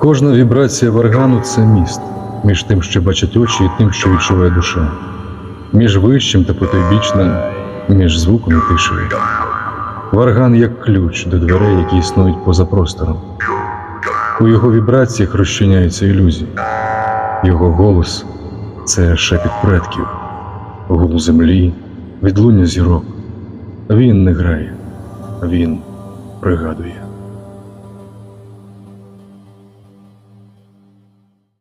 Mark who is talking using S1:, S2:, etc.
S1: Кожна вібрація варгану це міст між тим, що бачать очі, і тим, що відчуває душа, між вищим та потойбічним, між звуком і тишею. Варган як ключ до дверей, які існують поза простором. У його вібраціях розчиняються ілюзії. Його голос це шепіт предків, гул землі, відлуння зірок. Він не грає, він пригадує.